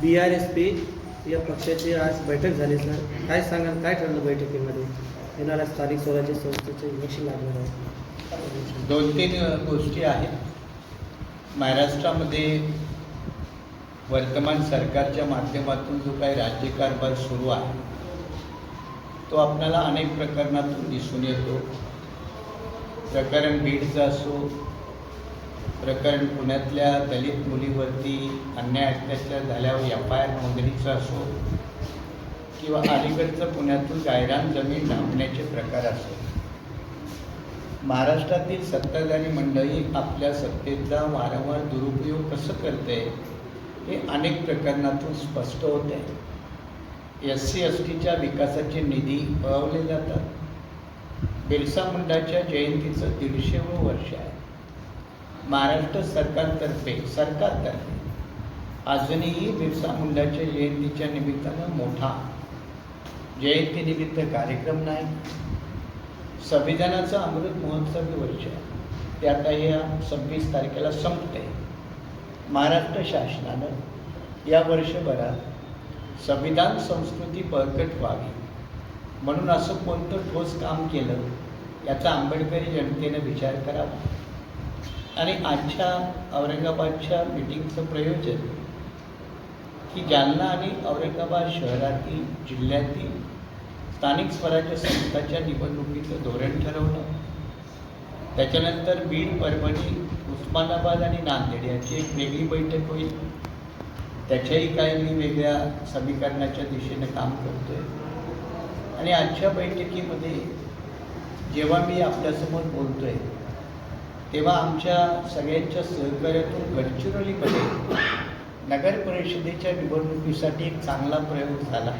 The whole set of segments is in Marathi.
बी आर एस पी या पक्षाची आज बैठक झाली सर. काय सांगाल? काय ठरलं बैठकीमध्ये? येणाऱ्या स्थानिक स्वराज्य संस्थेचे इलेक्शन लागणार आहे दोन तीन गोष्टी आहेत. महाराष्ट्रामध्ये वर्तमान सरकारच्या माध्यमातून जो काही राज्यकारभार सुरू आहे तो आपल्याला अनेक प्रकरणातून दिसून येतो. प्रकरण बीडचं असो प्रकरण पुण्यातल्या दलित मुलीवरती अन्याय अत्याचार झाल्यावर एफ आय आर नोंदणीचं असो किंवा अलीकडचं पुण्यातून गायरान जमीन धावण्याचे प्रकार असो. महाराष्ट्रातील सत्ताधारी मंडळी आपल्या सत्तेचा वारंवार दुरुपयोग कसं करते हे अनेक प्रकरणातून स्पष्ट होते. एस सी एस टीच्या विकासाचे निधी पळवले जातात. बिरसा मुंडाच्या जयंतीचं दीडशेवं वर्ष आहे. महाराष्ट्र सरकारतर्फे सरकारतर्फे अजूनही बिरसा मुंडाच्या जयंतीच्या निमित्तानं मोठा जयंतीनिमित्त कार्यक्रम नाही. संविधानाचं अमृत महोत्सवी वर्ष आहे. ते आता या सव्वीस तारखेला संपते महाराष्ट्र शासनानं या वर्षभरात संविधान संस्कृती बळकट व्हावी म्हणून असं कोणतं ठोस काम केलं याचा आंबेडकरी जनतेनं विचार करावा. आणि आजच्या औरंगाबादच्या मिटिंगचं प्रयोजन की जालना आणि औरंगाबाद शहरातील जिल्ह्यातील स्थानिक स्वराज्य संस्थाच्या निवडणुकीचं धोरण ठरवणं. त्याच्यानंतर बीड परभणी उस्मानाबाद आणि नांदेड यांची एक वेगळी बैठक होईल. त्याच्याही काही मी वेगळ्या समीकरणाच्या दिशेनं काम करतो आहे आणि आजच्या बैठकीमध्ये जेव्हा मी आपल्यासमोर बोलतो आहे तेव्हा आमच्या सगळ्यांच्या सहकार्यातून गडचिरोलीमध्ये नगर परिषदेच्या निवडणुकीसाठी एक चांगला प्रयोग झाला.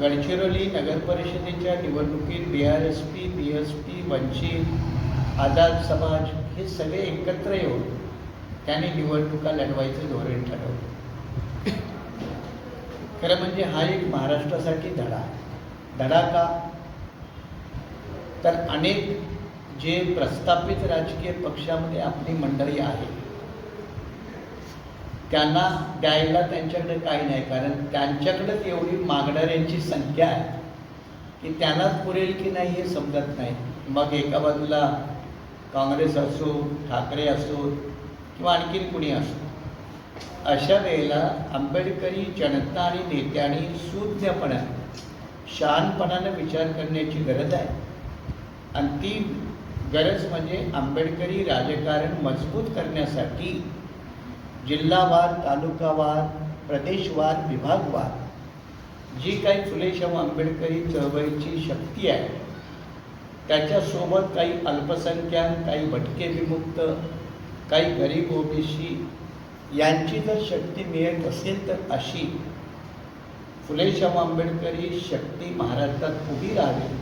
गडचिरोली नगर परिषदेच्या निवडणुकीत B R S P B S P Vanchit Azad Samaj हे सगळे एकत्र येऊन त्यांनी निवडणुका लढवायचं धोरण ठरवलं. खरं म्हणजे हा एक महाराष्ट्रासाठी धडा धडा का? तर अनेक जे प्रस्थापित राजकीय पक्षामध्ये आपली मंडळी आहे त्यांना द्यायला त्यांच्याकडे काही नाही. कारण त्यांच्याकडे एवढी मागणाऱ्यांची संख्या आहे की त्यांनाच पुरेल की नाही हे समजत नाही. मग एका बाजूला काँग्रेस असो ठाकरे असो किंवा आणखीन कुणी असो अशा वेळेला आंबेडकरी जनता आणि नेत्यांनी सुज्ञपणाने शहाणपणानं विचार करण्याची गरज आहे. आणि ती गरज म्हणजे आंबेडकरी राजकारण मजबूत करण्यासाठी जिल्हावार तालुकावार प्रदेशवार विभागवार जी काही फुले शाहू आंबेडकरी चळवळीची शक्ती आहे त्याच्यासोबत काही अल्पसंख्याक काही भटके विमुक्त काही गरीब ओबीसी यांची जर शक्ती मिळत असेल तर अशी फुले शाहू आंबेडकरी शक्ती महाराष्ट्रात उभी राहावी.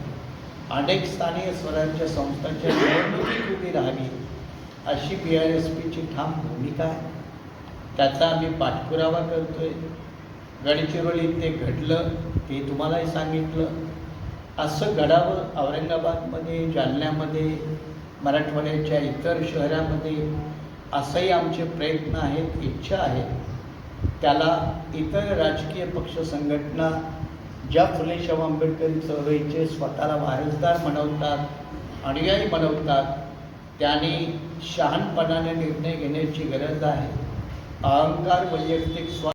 अनेक स्थानीय स्वराज्य संस्थांच्या निवडणुकीत उभी राहावी अशी बी आर एस पीची ठाम भूमिका आहे. त्याचा आम्ही पाठपुरावा करतोय. गडचिरोलीत ते घडलं ते तुम्हालाही सांगितलं. असं घडावं औरंगाबादमध्ये जालन्यामध्ये मराठवाड्याच्या इतर शहरामध्ये असंही आमचे प्रयत्न आहेत इच्छा आहे त्याला इतर राजकीय पक्ष संघटना ज्या फुले शाहू आंबेडकरी चळवळीचे स्वतःला वारसदार म्हणवतात अनुयायी म्हणवतात त्यांनी शहाणपणाने निर्णय घेण्याची गरज आहे. अहंकार वैयक्तिक स्व